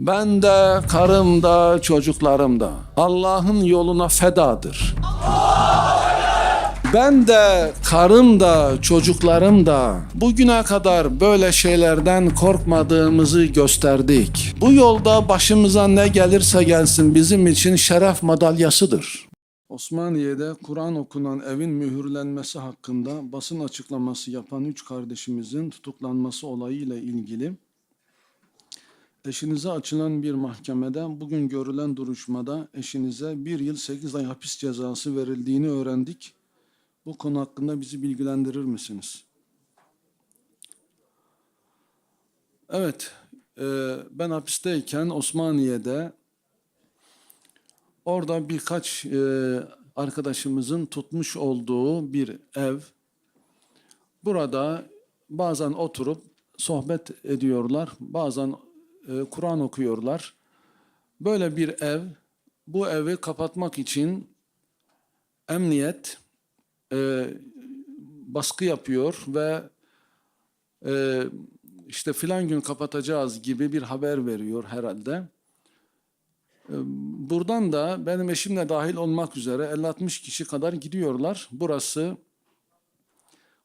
Ben de, karım da, çocuklarım da Allah'ın yoluna fedadır. Ben de, karım da, çocuklarım da bugüne kadar böyle şeylerden korkmadığımızı gösterdik. Bu yolda başımıza ne gelirse gelsin bizim için şeref madalyasıdır. Osmaniye'de Kur'an okunan evin mühürlenmesi hakkında basın açıklaması yapan üç kardeşimizin tutuklanması olayıyla ilgili Eşinize açılan bir mahkemede bugün görülen duruşmada eşinize bir yıl sekiz ay hapis cezası verildiğini öğrendik. Bu konu hakkında bizi bilgilendirir misiniz? Evet, e, ben hapisteyken Osmaniye'de orada birkaç e, arkadaşımızın tutmuş olduğu bir ev. Burada bazen oturup sohbet ediyorlar, bazen e, Kur'an okuyorlar. Böyle bir ev, bu evi kapatmak için emniyet e, baskı yapıyor ve e, işte filan gün kapatacağız gibi bir haber veriyor herhalde. E, buradan da benim eşimle dahil olmak üzere 50-60 kişi kadar gidiyorlar. Burası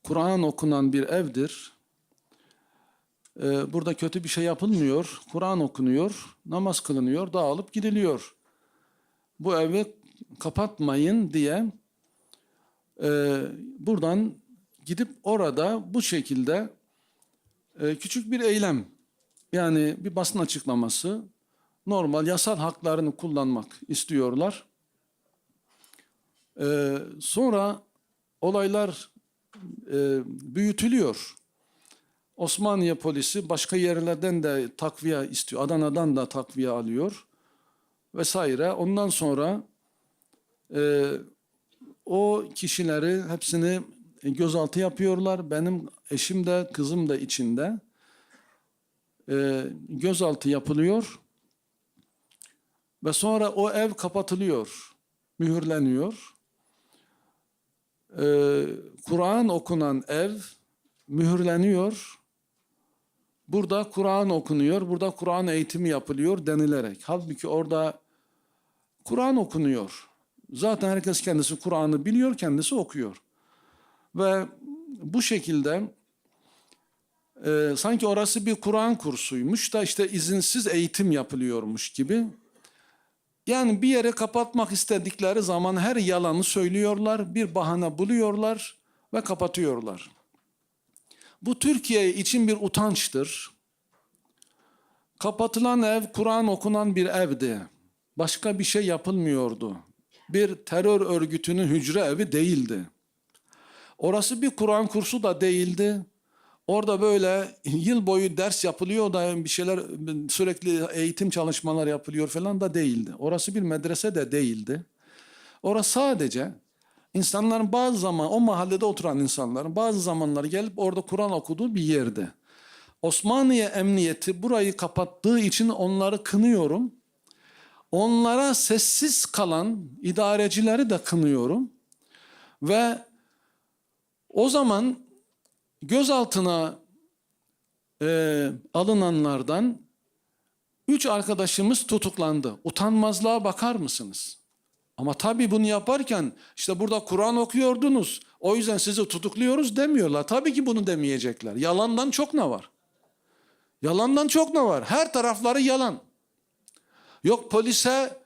Kur'an okunan bir evdir. Ee, burada kötü bir şey yapılmıyor. Kur'an okunuyor, namaz kılınıyor, dağılıp gidiliyor. Bu evi kapatmayın diye e, buradan gidip orada bu şekilde e, küçük bir eylem yani bir basın açıklaması normal yasal haklarını kullanmak istiyorlar. E, sonra olaylar e, büyütülüyor. Osmaniye polisi başka yerlerden de takviye istiyor. Adana'dan da takviye alıyor vesaire. Ondan sonra e, o kişileri hepsini gözaltı yapıyorlar. Benim eşim de kızım da içinde. E, gözaltı yapılıyor ve sonra o ev kapatılıyor, mühürleniyor. E, Kur'an okunan ev mühürleniyor. Burada Kur'an okunuyor, burada Kur'an eğitimi yapılıyor denilerek. Halbuki orada Kur'an okunuyor. Zaten herkes kendisi Kur'an'ı biliyor, kendisi okuyor. Ve bu şekilde e, sanki orası bir Kur'an kursuymuş da işte izinsiz eğitim yapılıyormuş gibi. Yani bir yere kapatmak istedikleri zaman her yalanı söylüyorlar, bir bahane buluyorlar ve kapatıyorlar. Bu Türkiye için bir utançtır. Kapatılan ev Kur'an okunan bir evdi. Başka bir şey yapılmıyordu. Bir terör örgütünün hücre evi değildi. Orası bir Kur'an kursu da değildi. Orada böyle yıl boyu ders yapılıyor da bir şeyler sürekli eğitim çalışmalar yapılıyor falan da değildi. Orası bir medrese de değildi. Orası sadece İnsanların bazı zaman o mahallede oturan insanların bazı zamanları gelip orada Kur'an okuduğu bir yerde. Osmaniye Emniyeti burayı kapattığı için onları kınıyorum. Onlara sessiz kalan idarecileri de kınıyorum. Ve o zaman gözaltına e, alınanlardan üç arkadaşımız tutuklandı. Utanmazlığa bakar mısınız? Ama tabii bunu yaparken işte burada Kur'an okuyordunuz. O yüzden sizi tutukluyoruz demiyorlar. Tabii ki bunu demeyecekler. Yalandan çok ne var? Yalandan çok ne var? Her tarafları yalan. Yok polise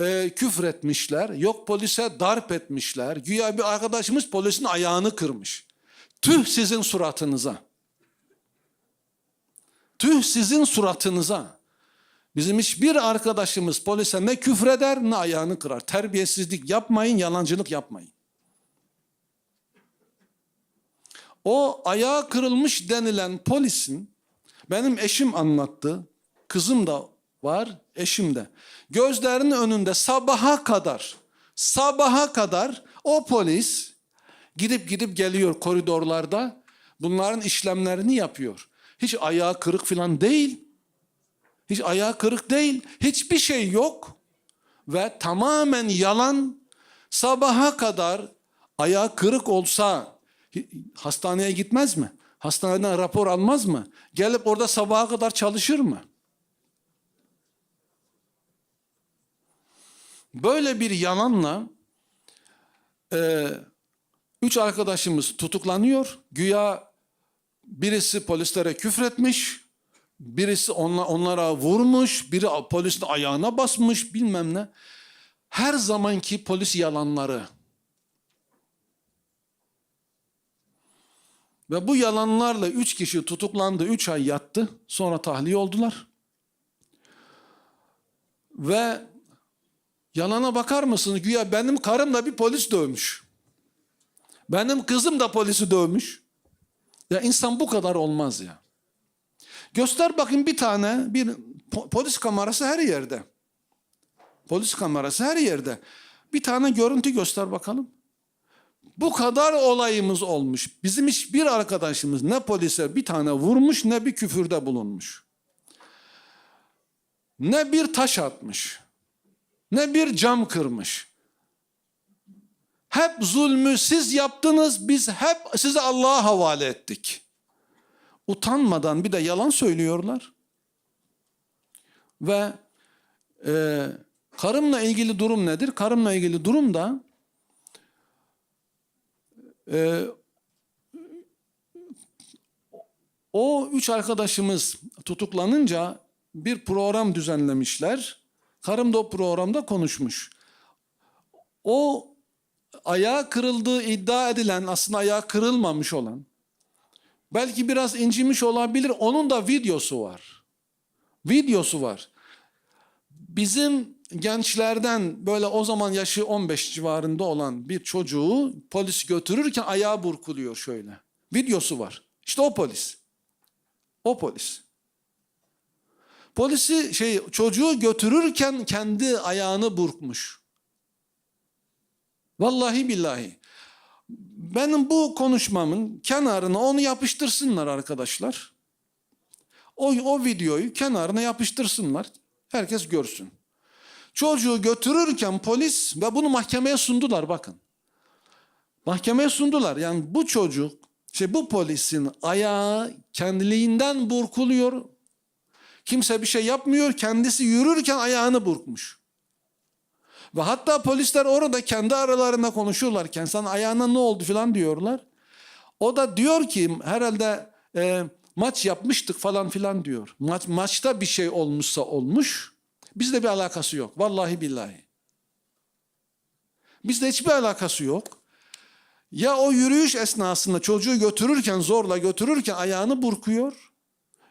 e, küfür etmişler. Yok polise darp etmişler. Güya bir arkadaşımız polisin ayağını kırmış. Tüh sizin suratınıza. Tüh sizin suratınıza. Bizim hiçbir arkadaşımız polise ne küfreder ne ayağını kırar. Terbiyesizlik yapmayın, yalancılık yapmayın. O ayağı kırılmış denilen polisin benim eşim anlattı. Kızım da var, eşim de. Gözlerinin önünde sabaha kadar, sabaha kadar o polis gidip gidip geliyor koridorlarda. Bunların işlemlerini yapıyor. Hiç ayağı kırık falan değil. Hiç ayağı kırık değil. Hiçbir şey yok. Ve tamamen yalan sabaha kadar ayağı kırık olsa hastaneye gitmez mi? Hastaneden rapor almaz mı? Gelip orada sabaha kadar çalışır mı? Böyle bir yalanla e, üç arkadaşımız tutuklanıyor. Güya birisi polislere küfretmiş birisi onla, onlara vurmuş, biri polisin ayağına basmış bilmem ne. Her zamanki polis yalanları. Ve bu yalanlarla üç kişi tutuklandı, üç ay yattı. Sonra tahliye oldular. Ve yalana bakar mısınız? Güya benim karım da bir polis dövmüş. Benim kızım da polisi dövmüş. Ya insan bu kadar olmaz ya. Göster bakayım bir tane bir po- polis kamerası her yerde. Polis kamerası her yerde. Bir tane görüntü göster bakalım. Bu kadar olayımız olmuş. Bizim hiçbir arkadaşımız ne polise bir tane vurmuş ne bir küfürde bulunmuş. Ne bir taş atmış. Ne bir cam kırmış. Hep zulmü siz yaptınız, biz hep sizi Allah'a havale ettik. Utanmadan bir de yalan söylüyorlar. Ve e, karımla ilgili durum nedir? Karımla ilgili durum da e, o üç arkadaşımız tutuklanınca bir program düzenlemişler. Karım da o programda konuşmuş. O ayağı kırıldığı iddia edilen aslında ayağı kırılmamış olan belki biraz incimiş olabilir onun da videosu var. Videosu var. Bizim gençlerden böyle o zaman yaşı 15 civarında olan bir çocuğu polis götürürken ayağı burkuluyor şöyle. Videosu var. İşte o polis. O polis. Polisi şey çocuğu götürürken kendi ayağını burkmuş. Vallahi billahi. Benim bu konuşmamın kenarına onu yapıştırsınlar arkadaşlar. O, o videoyu kenarına yapıştırsınlar. Herkes görsün. Çocuğu götürürken polis ve bunu mahkemeye sundular bakın. Mahkemeye sundular. Yani bu çocuk, şey bu polisin ayağı kendiliğinden burkuluyor. Kimse bir şey yapmıyor. Kendisi yürürken ayağını burkmuş. Ve hatta polisler orada kendi aralarında konuşuyorlarken sana ayağına ne oldu falan diyorlar. O da diyor ki herhalde e, maç yapmıştık falan filan diyor. Maç, maçta bir şey olmuşsa olmuş. Bizde bir alakası yok. Vallahi billahi. Bizde hiçbir alakası yok. Ya o yürüyüş esnasında çocuğu götürürken zorla götürürken ayağını burkuyor.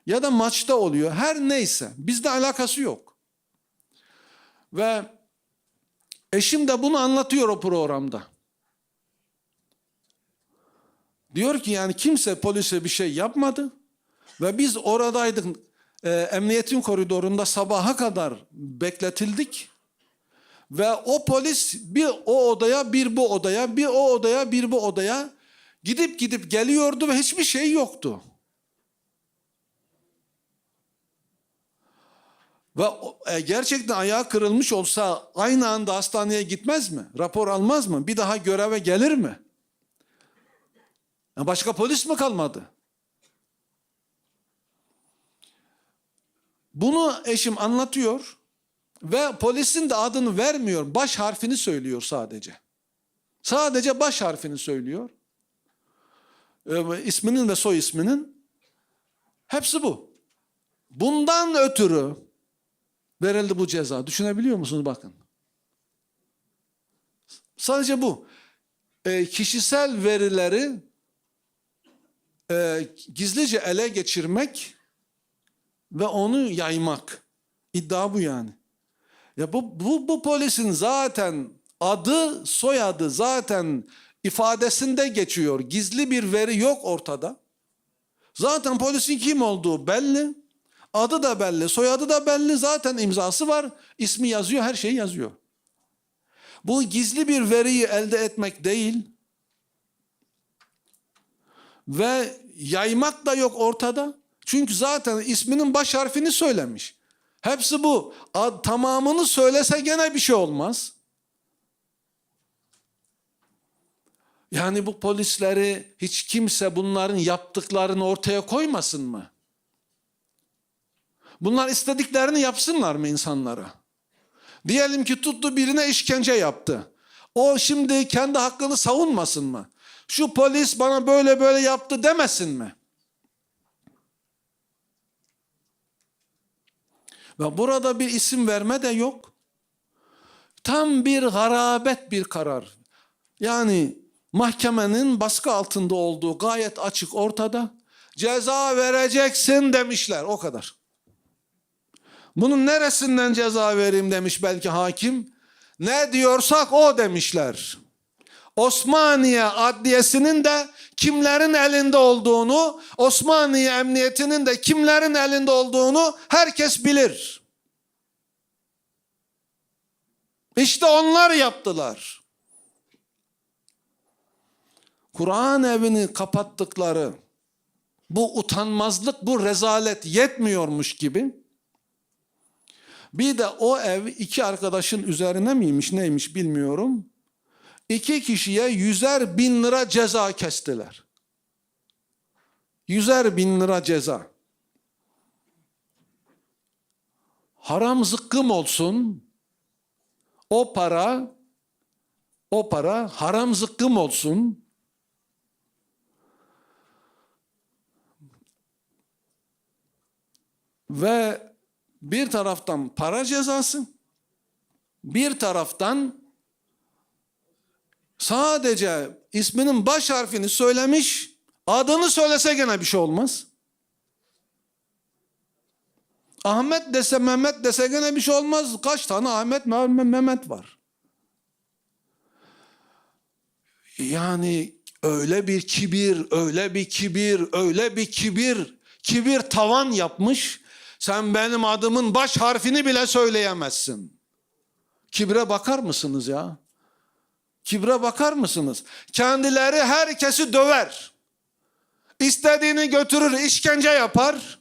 Ya da maçta oluyor. Her neyse. Bizde alakası yok. Ve eşim de bunu anlatıyor o programda. Diyor ki yani kimse polise bir şey yapmadı. Ve biz oradaydık e, emniyetin koridorunda sabaha kadar bekletildik. Ve o polis bir o odaya bir bu odaya bir o odaya bir bu odaya gidip gidip geliyordu ve hiçbir şey yoktu. Ve e, gerçekten ayağı kırılmış olsa aynı anda hastaneye gitmez mi? Rapor almaz mı? Bir daha göreve gelir mi? Başka polis mi kalmadı? Bunu eşim anlatıyor ve polisin de adını vermiyor. Baş harfini söylüyor sadece. Sadece baş harfini söylüyor. Ee, isminin ve soy isminin. Hepsi bu. Bundan ötürü verildi bu ceza. Düşünebiliyor musunuz bakın. Sadece bu. Ee, kişisel verileri e, gizlice ele geçirmek ve onu yaymak. İddia bu yani. Ya bu, bu, bu polisin zaten adı, soyadı zaten ifadesinde geçiyor. Gizli bir veri yok ortada. Zaten polisin kim olduğu belli. Adı da belli, soyadı da belli. Zaten imzası var. ismi yazıyor, her şey yazıyor. Bu gizli bir veriyi elde etmek değil. Ve yaymak da yok ortada. Çünkü zaten isminin baş harfini söylemiş. Hepsi bu. Ad, tamamını söylese gene bir şey olmaz. Yani bu polisleri hiç kimse bunların yaptıklarını ortaya koymasın mı? Bunlar istediklerini yapsınlar mı insanlara? Diyelim ki tuttu birine işkence yaptı. O şimdi kendi hakkını savunmasın mı? Şu polis bana böyle böyle yaptı demesin mi? Ve burada bir isim verme de yok. Tam bir garabet bir karar. Yani mahkemenin baskı altında olduğu gayet açık ortada. Ceza vereceksin demişler o kadar. Bunun neresinden ceza vereyim demiş belki hakim. Ne diyorsak o demişler. Osmaniye Adliyesi'nin de kimlerin elinde olduğunu, Osmaniye Emniyeti'nin de kimlerin elinde olduğunu herkes bilir. İşte onlar yaptılar. Kur'an evini kapattıkları bu utanmazlık, bu rezalet yetmiyormuş gibi bir de o ev iki arkadaşın üzerine miymiş neymiş bilmiyorum. İki kişiye yüzer bin lira ceza kestiler. Yüzer bin lira ceza. Haram zıkkım olsun. O para, o para haram zıkkım olsun. Ve bir taraftan para cezası, bir taraftan sadece isminin baş harfini söylemiş, adını söylese gene bir şey olmaz. Ahmet dese Mehmet dese gene bir şey olmaz. Kaç tane Ahmet Mehmet var. Yani öyle bir kibir, öyle bir kibir, öyle bir kibir, kibir tavan yapmış. Sen benim adımın baş harfini bile söyleyemezsin. Kibre bakar mısınız ya? Kibre bakar mısınız? Kendileri herkesi döver. İstediğini götürür, işkence yapar.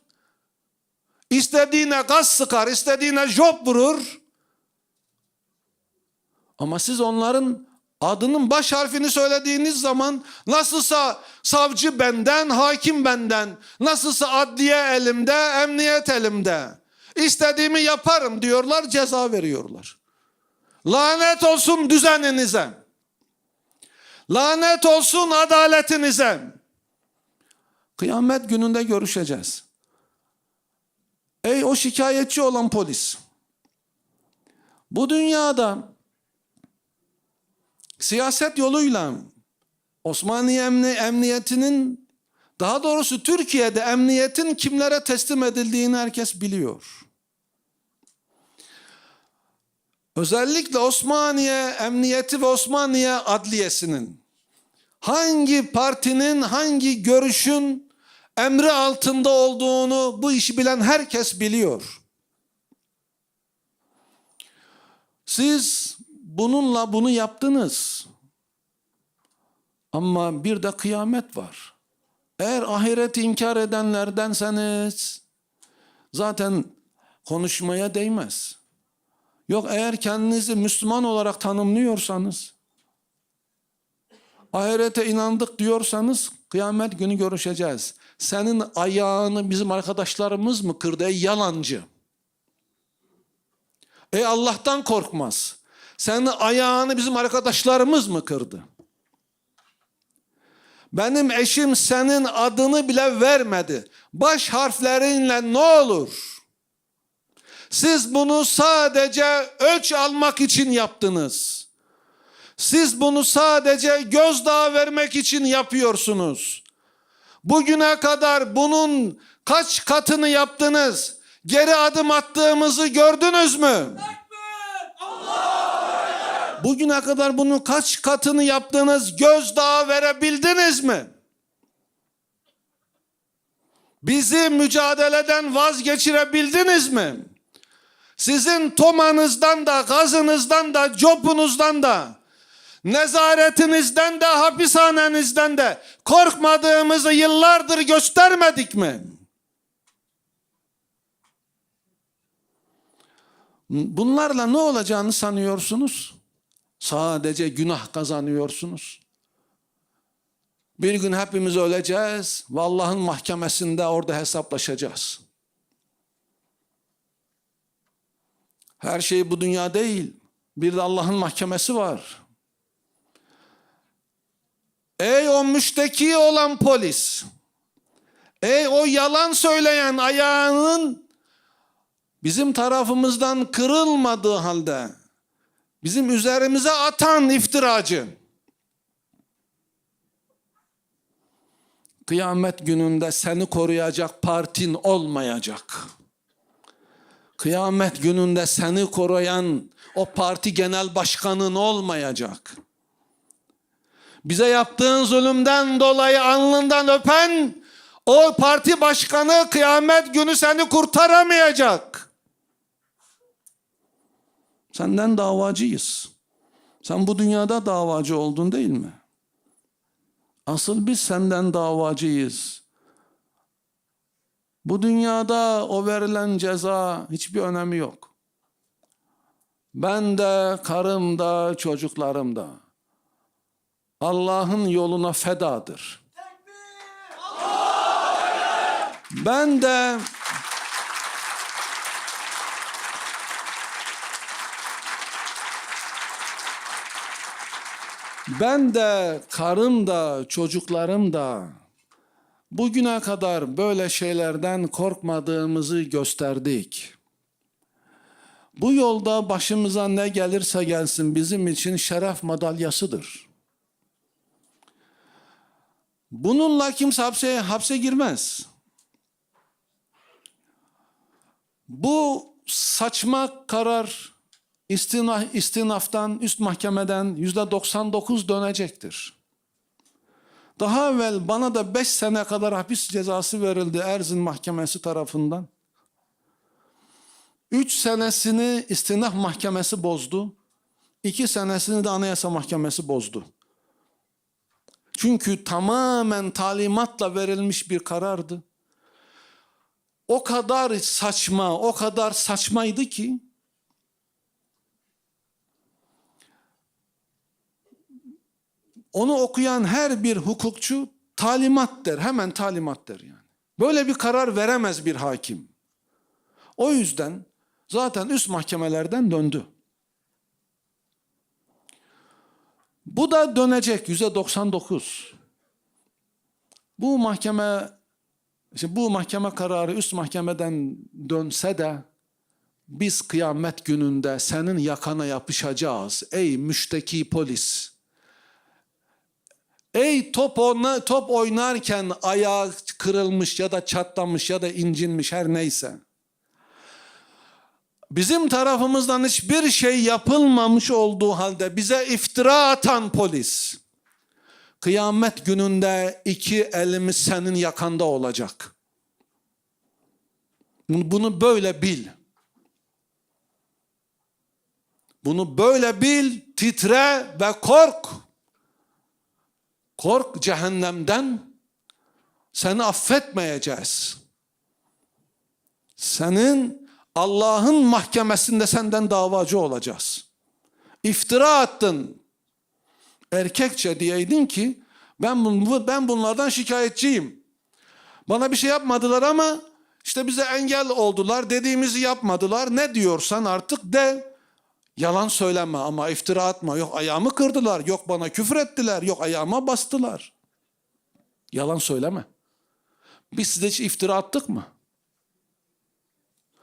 İstediğine gaz sıkar, istediğine job vurur. Ama siz onların adının baş harfini söylediğiniz zaman nasılsa savcı benden, hakim benden, nasılsa adliye elimde, emniyet elimde. İstediğimi yaparım diyorlar, ceza veriyorlar. Lanet olsun düzeninize. Lanet olsun adaletinize. Kıyamet gününde görüşeceğiz. Ey o şikayetçi olan polis. Bu dünyada siyaset yoluyla Emni Emniyeti'nin daha doğrusu Türkiye'de emniyetin kimlere teslim edildiğini herkes biliyor. Özellikle Osmaniye Emniyeti ve Osmaniye Adliyesi'nin hangi partinin hangi görüşün emri altında olduğunu bu işi bilen herkes biliyor. Siz bununla bunu yaptınız. Ama bir de kıyamet var. Eğer ahireti inkar edenlerdenseniz zaten konuşmaya değmez. Yok eğer kendinizi Müslüman olarak tanımlıyorsanız, ahirete inandık diyorsanız kıyamet günü görüşeceğiz. Senin ayağını bizim arkadaşlarımız mı kırdı ey yalancı? Ey Allah'tan korkmaz. Senin ayağını bizim arkadaşlarımız mı kırdı? Benim eşim senin adını bile vermedi. Baş harflerinle ne olur? Siz bunu sadece ölç almak için yaptınız. Siz bunu sadece gözdağı vermek için yapıyorsunuz. Bugüne kadar bunun kaç katını yaptınız? Geri adım attığımızı gördünüz mü? Bugüne kadar bunun kaç katını yaptınız? Gözdağı verebildiniz mi? Bizi mücadeleden vazgeçirebildiniz mi? Sizin tomanızdan da, gazınızdan da, copunuzdan da, nezaretinizden de, hapishanenizden de korkmadığımızı yıllardır göstermedik mi? Bunlarla ne olacağını sanıyorsunuz? Sadece günah kazanıyorsunuz. Bir gün hepimiz öleceğiz ve Allah'ın mahkemesinde orada hesaplaşacağız. Her şey bu dünya değil. Bir de Allah'ın mahkemesi var. Ey o müşteki olan polis. Ey o yalan söyleyen ayağının bizim tarafımızdan kırılmadığı halde bizim üzerimize atan iftiracı. Kıyamet gününde seni koruyacak partin olmayacak. Kıyamet gününde seni koruyan o parti genel başkanın olmayacak. Bize yaptığın zulümden dolayı alnından öpen o parti başkanı kıyamet günü seni kurtaramayacak. Senden davacıyız. Sen bu dünyada davacı oldun değil mi? Asıl biz senden davacıyız. Bu dünyada o verilen ceza hiçbir önemi yok. Ben de, karım da, çocuklarım da Allah'ın yoluna fedadır. Ben de ben de, karım da, çocuklarım da bugüne kadar böyle şeylerden korkmadığımızı gösterdik. Bu yolda başımıza ne gelirse gelsin bizim için şeref madalyasıdır. Bununla kimse hapse, hapse girmez. Bu saçma karar istina, istinaftan, üst mahkemeden yüzde 99 dönecektir. Daha evvel bana da 5 sene kadar hapis cezası verildi Erzin Mahkemesi tarafından. 3 senesini istinaf mahkemesi bozdu. 2 senesini de Anayasa Mahkemesi bozdu. Çünkü tamamen talimatla verilmiş bir karardı. O kadar saçma, o kadar saçmaydı ki onu okuyan her bir hukukçu talimat der, hemen talimat der yani. Böyle bir karar veremez bir hakim. O yüzden zaten üst mahkemelerden döndü. Bu da dönecek yüzde 99. Bu mahkeme işte bu mahkeme kararı üst mahkemeden dönse de biz kıyamet gününde senin yakana yapışacağız ey müşteki polis. Ey top, oyna, top oynarken ayağı kırılmış ya da çatlamış ya da incinmiş her neyse. Bizim tarafımızdan hiçbir şey yapılmamış olduğu halde bize iftira atan polis. Kıyamet gününde iki elimiz senin yakanda olacak. Bunu böyle bil. Bunu böyle bil, titre ve kork. Kork cehennemden. Seni affetmeyeceğiz. Senin Allah'ın mahkemesinde senden davacı olacağız. İftira attın. Erkekçe diyeydin ki ben ben bunlardan şikayetçiyim. Bana bir şey yapmadılar ama işte bize engel oldular. Dediğimizi yapmadılar. Ne diyorsan artık de. Yalan söyleme ama iftira atma. Yok ayağımı kırdılar. Yok bana küfür ettiler. Yok ayağıma bastılar. Yalan söyleme. Biz size hiç iftira attık mı?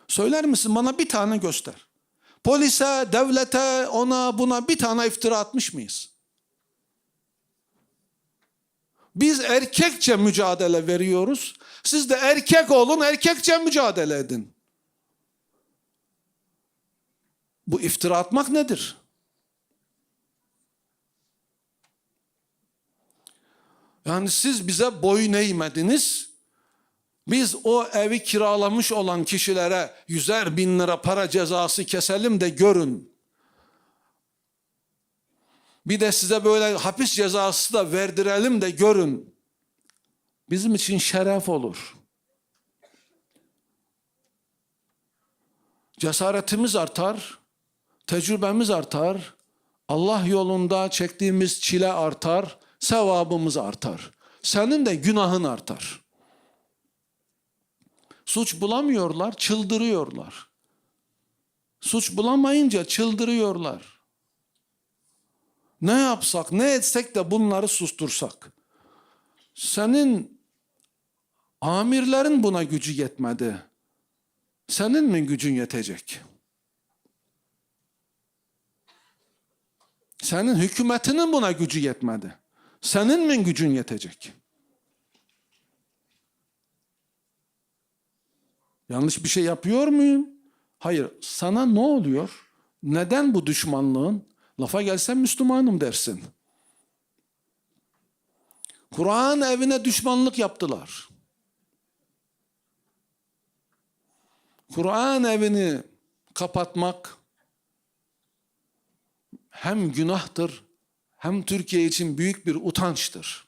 Söyler misin bana bir tane göster. Polise, devlete, ona buna bir tane iftira atmış mıyız? Biz erkekçe mücadele veriyoruz. Siz de erkek olun, erkekçe mücadele edin. Bu iftira atmak nedir? Yani siz bize boyun eğmediniz. Biz o evi kiralamış olan kişilere yüzer bin lira para cezası keselim de görün. Bir de size böyle hapis cezası da verdirelim de görün. Bizim için şeref olur. Cesaretimiz artar, tecrübemiz artar, Allah yolunda çektiğimiz çile artar, sevabımız artar. Senin de günahın artar. Suç bulamıyorlar, çıldırıyorlar. Suç bulamayınca çıldırıyorlar. Ne yapsak, ne etsek de bunları sustursak. Senin amirlerin buna gücü yetmedi. Senin mi gücün yetecek? Senin hükümetinin buna gücü yetmedi. Senin mi gücün yetecek? Yanlış bir şey yapıyor muyum? Hayır. Sana ne oluyor? Neden bu düşmanlığın? Lafa gelsen Müslümanım dersin. Kur'an evine düşmanlık yaptılar. Kur'an evini kapatmak hem günahtır hem Türkiye için büyük bir utançtır.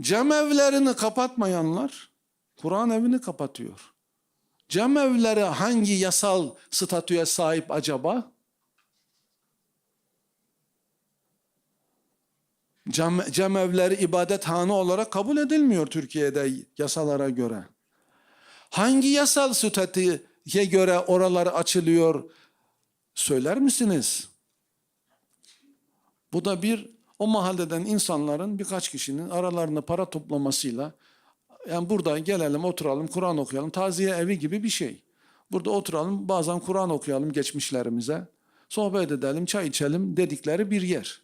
Cemevlerini kapatmayanlar Kur'an evini kapatıyor. Cemevleri hangi yasal statüye sahip acaba? Cem, cemevleri ibadethanı olarak kabul edilmiyor Türkiye'de yasalara göre. Hangi yasal statüye göre oraları açılıyor söyler misiniz? Bu da bir o mahalleden insanların birkaç kişinin aralarında para toplamasıyla yani burada gelelim oturalım Kur'an okuyalım taziye evi gibi bir şey. Burada oturalım bazen Kur'an okuyalım geçmişlerimize sohbet edelim çay içelim dedikleri bir yer.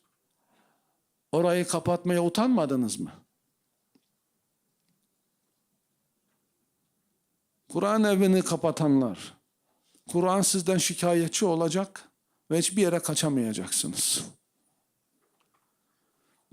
Orayı kapatmaya utanmadınız mı? Kur'an evini kapatanlar, Kur'an sizden şikayetçi olacak ve hiçbir yere kaçamayacaksınız.